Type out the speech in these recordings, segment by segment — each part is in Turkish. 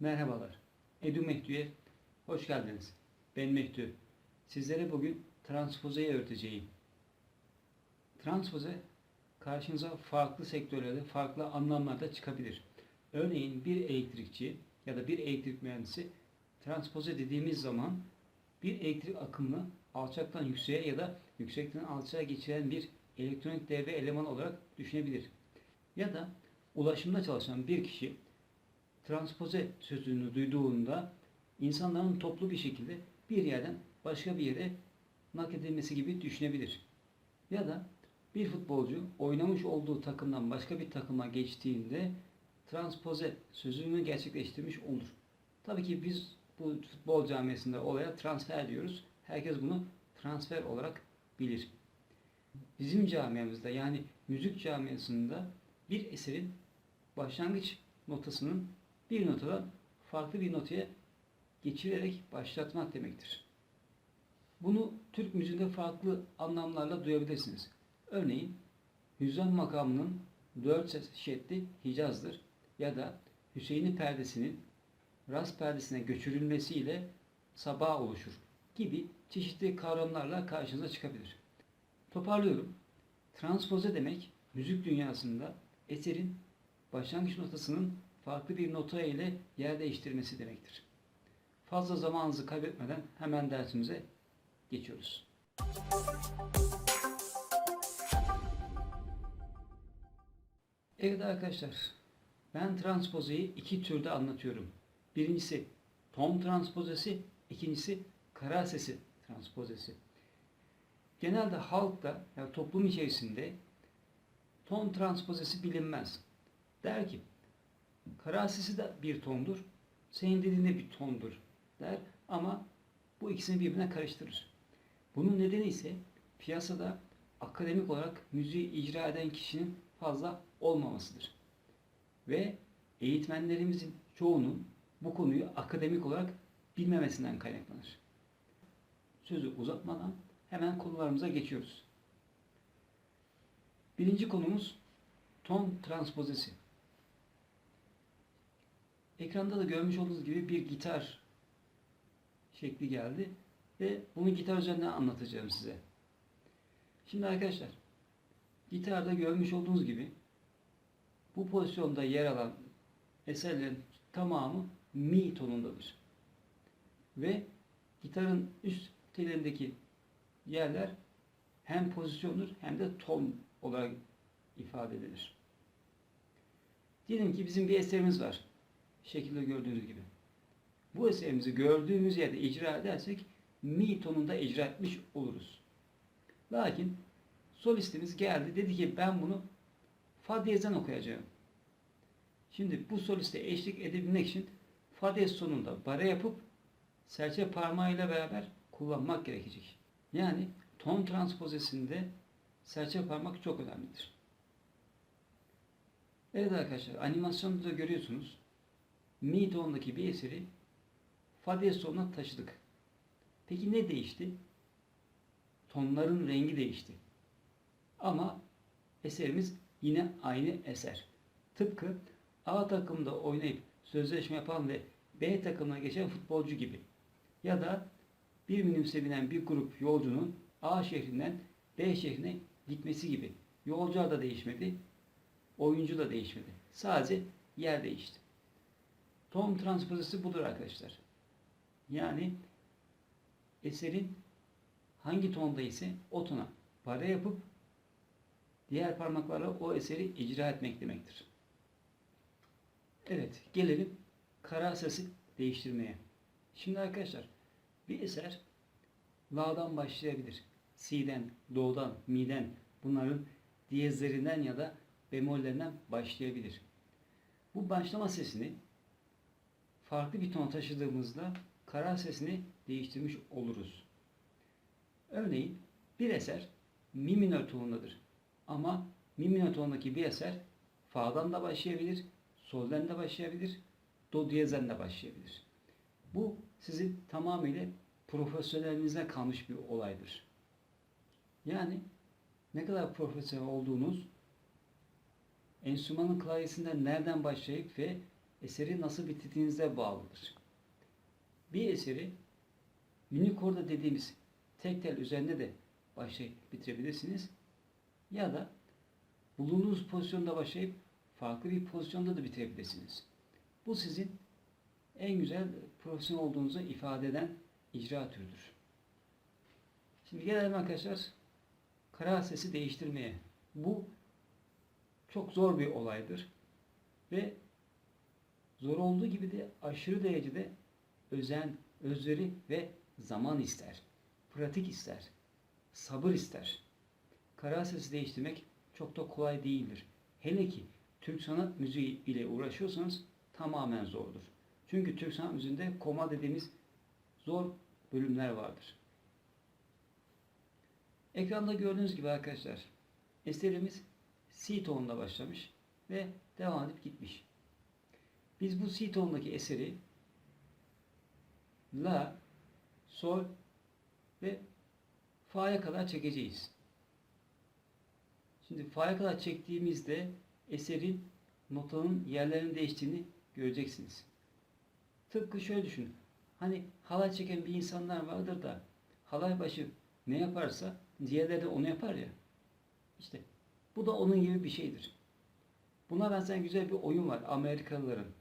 Merhabalar. Edu Mehdü'ye hoş geldiniz. Ben Mehdü. Sizlere bugün transpozeyi öğreteceğim. Transpoze karşınıza farklı sektörlerde, farklı anlamlarda çıkabilir. Örneğin bir elektrikçi ya da bir elektrik mühendisi transpoze dediğimiz zaman bir elektrik akımını alçaktan yükseğe ya da yüksekten alçağa geçiren bir elektronik devre elemanı olarak düşünebilir. Ya da ulaşımda çalışan bir kişi transpoze sözünü duyduğunda insanların toplu bir şekilde bir yerden başka bir yere nakledilmesi gibi düşünebilir. Ya da bir futbolcu oynamış olduğu takımdan başka bir takıma geçtiğinde transpoze sözünü gerçekleştirmiş olur. Tabii ki biz bu futbol camiasında olaya transfer diyoruz. Herkes bunu transfer olarak bilir. Bizim camiamızda yani müzik camiasında bir eserin başlangıç notasının bir notadan farklı bir notaya geçirerek başlatmak demektir. Bunu Türk müziğinde farklı anlamlarla duyabilirsiniz. Örneğin Hüzzam makamının dört ses şeddi Hicaz'dır ya da Hüseyin'i perdesinin Ras perdesine göçürülmesiyle sabah oluşur gibi çeşitli kavramlarla karşınıza çıkabilir. Toparlıyorum. Transpoze demek müzik dünyasında eserin başlangıç notasının farklı bir nota ile yer değiştirmesi demektir. Fazla zamanınızı kaybetmeden hemen dersimize geçiyoruz. Evet arkadaşlar, ben transpozeyi iki türde anlatıyorum. Birincisi ton transpozesi, ikincisi kara sesi transpozesi. Genelde halkta, yani toplum içerisinde ton transpozesi bilinmez. Der ki, kara sesi de bir tondur, senin dediğin de bir tondur der ama bu ikisini birbirine karıştırır. Bunun nedeni ise piyasada akademik olarak müziği icra eden kişinin fazla olmamasıdır. Ve eğitmenlerimizin çoğunun bu konuyu akademik olarak bilmemesinden kaynaklanır. Sözü uzatmadan hemen konularımıza geçiyoruz. Birinci konumuz ton transpozesi. Ekranda da görmüş olduğunuz gibi bir gitar şekli geldi ve bunu gitar üzerinden anlatacağım size. Şimdi arkadaşlar gitarda görmüş olduğunuz gibi bu pozisyonda yer alan eserlerin tamamı mi tonundadır. Ve gitarın üst telindeki yerler hem pozisyondur hem de ton olarak ifade edilir. Diyelim ki bizim bir eserimiz var. Şekilde gördüğünüz gibi. Bu eserimizi gördüğümüz yerde icra edersek mi tonunda icra etmiş oluruz. Lakin solistimiz geldi dedi ki ben bunu fa diyezden okuyacağım. Şimdi bu soliste eşlik edebilmek için fa diyez sonunda bare yapıp serçe parmağıyla beraber kullanmak gerekecek. Yani ton transpozesinde serçe parmak çok önemlidir. Evet arkadaşlar animasyonda da görüyorsunuz. Mi bir eseri fa taşıdık. Peki ne değişti? Tonların rengi değişti. Ama eserimiz yine aynı eser. Tıpkı A takımda oynayıp sözleşme yapan ve B takımına geçen futbolcu gibi. Ya da bir minibüse binen bir grup yolcunun A şehrinden B şehrine gitmesi gibi. Yolcu da değişmedi, oyuncu da değişmedi. Sadece yer değişti. Ton transpozisi budur arkadaşlar. Yani eserin hangi tonda ise o tona para yapıp diğer parmaklarla o eseri icra etmek demektir. Evet, gelelim kara sesi değiştirmeye. Şimdi arkadaşlar, bir eser la'dan başlayabilir. si'den, do'dan, mi'den, bunların diyezlerinden ya da bemollerinden başlayabilir. Bu başlama sesini farklı bir ton taşıdığımızda kara sesini değiştirmiş oluruz. Örneğin bir eser mi minör tonundadır. Ama mi minör tonundaki bir eser fa'dan da başlayabilir, solden de başlayabilir, do diyezden de başlayabilir. Bu sizin tamamıyla profesyonelinize kalmış bir olaydır. Yani ne kadar profesyonel olduğunuz enstrümanın klavyesinden nereden başlayıp ve eseri nasıl bitirdiğinize bağlıdır. Bir eseri unicore'da dediğimiz tek tel üzerinde de başlayıp bitirebilirsiniz. Ya da bulunduğunuz pozisyonda başlayıp farklı bir pozisyonda da bitirebilirsiniz. Bu sizin en güzel profesyonel olduğunuzu ifade eden icra türüdür. Şimdi gelelim arkadaşlar kara sesi değiştirmeye. Bu çok zor bir olaydır. Ve zor olduğu gibi de aşırı derecede özen, özveri ve zaman ister. Pratik ister. Sabır ister. Kara sesi değiştirmek çok da kolay değildir. Hele ki Türk sanat müziği ile uğraşıyorsanız tamamen zordur. Çünkü Türk sanat müziğinde koma dediğimiz zor bölümler vardır. Ekranda gördüğünüz gibi arkadaşlar eserimiz C tonunda başlamış ve devam edip gitmiş. Biz bu C tonundaki eseri La, Sol ve Fa'ya kadar çekeceğiz. Şimdi Fa'ya kadar çektiğimizde eserin notanın yerlerinin değiştiğini göreceksiniz. Tıpkı şöyle düşünün. Hani halay çeken bir insanlar vardır da halay başı ne yaparsa diğerleri de onu yapar ya. İşte bu da onun gibi bir şeydir. Buna benzer güzel bir oyun var Amerikalıların.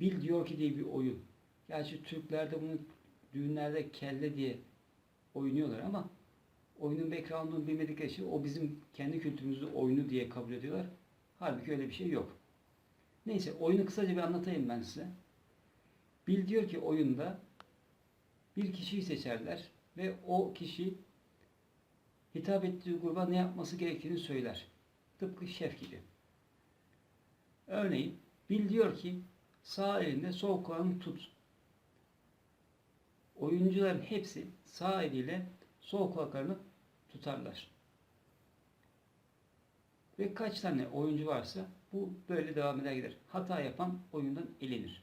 Bil diyor ki diye bir oyun. Gerçi Türkler de bunu düğünlerde kelle diye oynuyorlar ama oyunun background'unu bilmedikleri için o bizim kendi kültürümüzün oyunu diye kabul ediyorlar. Halbuki öyle bir şey yok. Neyse oyunu kısaca bir anlatayım ben size. Bil diyor ki oyunda bir kişiyi seçerler ve o kişi hitap ettiği gruba ne yapması gerektiğini söyler. Tıpkı şef gibi. Örneğin Bil diyor ki sağ elinde sol kulağını tut. Oyuncuların hepsi sağ eliyle sol kulaklarını tutarlar. Ve kaç tane oyuncu varsa bu böyle devam eder gider. Hata yapan oyundan elenir.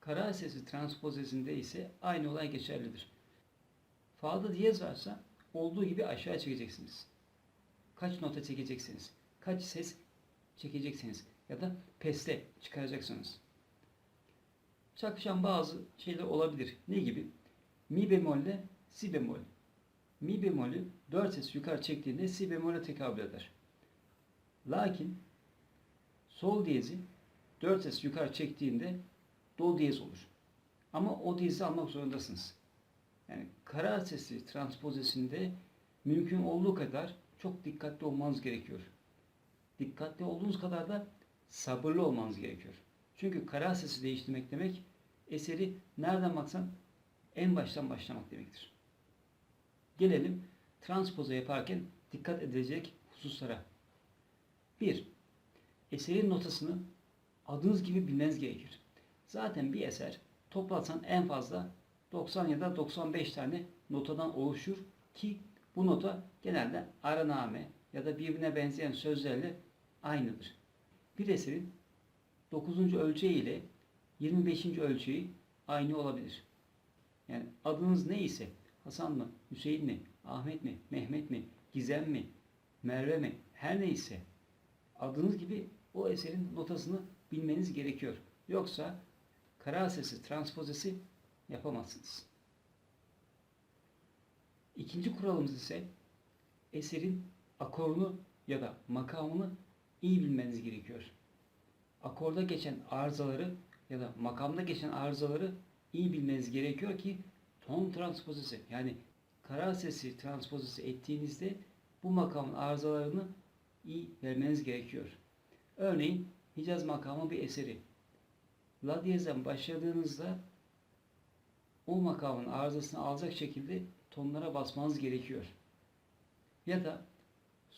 Kara sesi transpozesinde ise aynı olay geçerlidir. Fa'da diyez varsa olduğu gibi aşağı çekeceksiniz. Kaç nota çekeceksiniz, kaç ses çekeceksiniz ya da peste çıkaracaksınız. Çakışan bazı şeyler olabilir. Ne gibi? Mi bemolle si bemol. Mi bemolü 4 ses yukarı çektiğinde si bemole tekabül eder. Lakin sol diyezi 4 ses yukarı çektiğinde do diyez olur. Ama o diyezi almak zorundasınız. Yani kara sesi transpozesinde mümkün olduğu kadar çok dikkatli olmanız gerekiyor. Dikkatli olduğunuz kadar da sabırlı olmanız gerekiyor. Çünkü kara sesi değiştirmek demek eseri nereden baksan en baştan başlamak demektir. Gelelim transpoza yaparken dikkat edilecek hususlara. 1. Eserin notasını adınız gibi bilmeniz gerekir. Zaten bir eser toplatsan en fazla 90 ya da 95 tane notadan oluşur ki bu nota genelde araname ya da birbirine benzeyen sözlerle aynıdır. Bir eserin 9. ölçeği ile 25. ölçeği aynı olabilir. Yani adınız ne ise Hasan mı, Hüseyin mi, Ahmet mi, Mehmet mi, Gizem mi, Merve mi her neyse adınız gibi o eserin notasını bilmeniz gerekiyor. Yoksa kara sesi transpozesi yapamazsınız. İkinci kuralımız ise eserin akorunu ya da makamını iyi bilmeniz gerekiyor. Akorda geçen arızaları ya da makamda geçen arızaları iyi bilmeniz gerekiyor ki ton transpozisi yani kara sesi transpozisi ettiğinizde bu makamın arızalarını iyi vermeniz gerekiyor. Örneğin Hicaz makamı bir eseri. La diyezden başladığınızda o makamın arızasını alacak şekilde tonlara basmanız gerekiyor. Ya da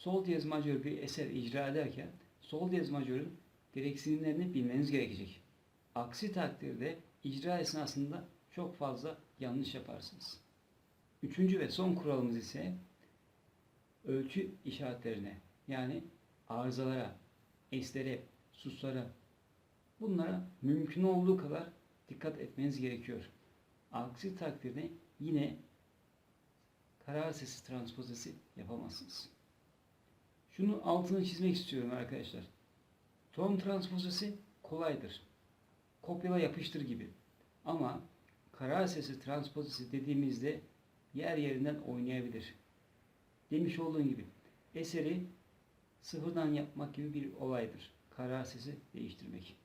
sol diyez majör bir eser icra ederken sol diyez majörün gereksinimlerini bilmeniz gerekecek. Aksi takdirde icra esnasında çok fazla yanlış yaparsınız. Üçüncü ve son kuralımız ise ölçü işaretlerine yani arızalara, eslere, suslara bunlara mümkün olduğu kadar dikkat etmeniz gerekiyor. Aksi takdirde yine karar sesi transpozesi yapamazsınız. Şunu altını çizmek istiyorum arkadaşlar. Ton transpozesi kolaydır. Kopyala yapıştır gibi. Ama karar sesi transpozisi dediğimizde yer yerinden oynayabilir. Demiş olduğum gibi eseri sıfırdan yapmak gibi bir olaydır. Karar sesi değiştirmek.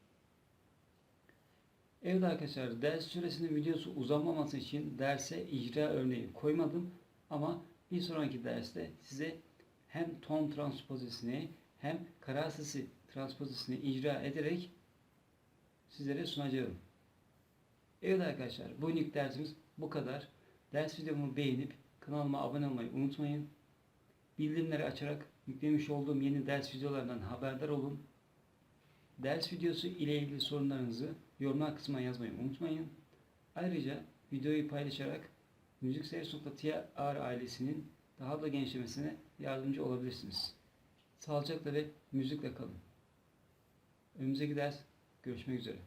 Evet arkadaşlar ders süresinin videosu uzanmaması için derse icra örneği koymadım ama bir sonraki derste size hem ton transpozisini hem karar sesi transpozisini icra ederek sizlere sunacağım. Evet arkadaşlar bugünlük dersimiz bu kadar. Ders videomu beğenip kanalıma abone olmayı unutmayın. Bildirimleri açarak yüklemiş olduğum yeni ders videolarından haberdar olun. Ders videosu ile ilgili sorunlarınızı yorumlar kısmına yazmayı unutmayın. Ayrıca videoyu paylaşarak müzikseriz.tr ailesinin daha da genişlemesine yardımcı olabilirsiniz. Sağlıcakla ve müzikle kalın. Önümüzdeki ders görüşmek üzere.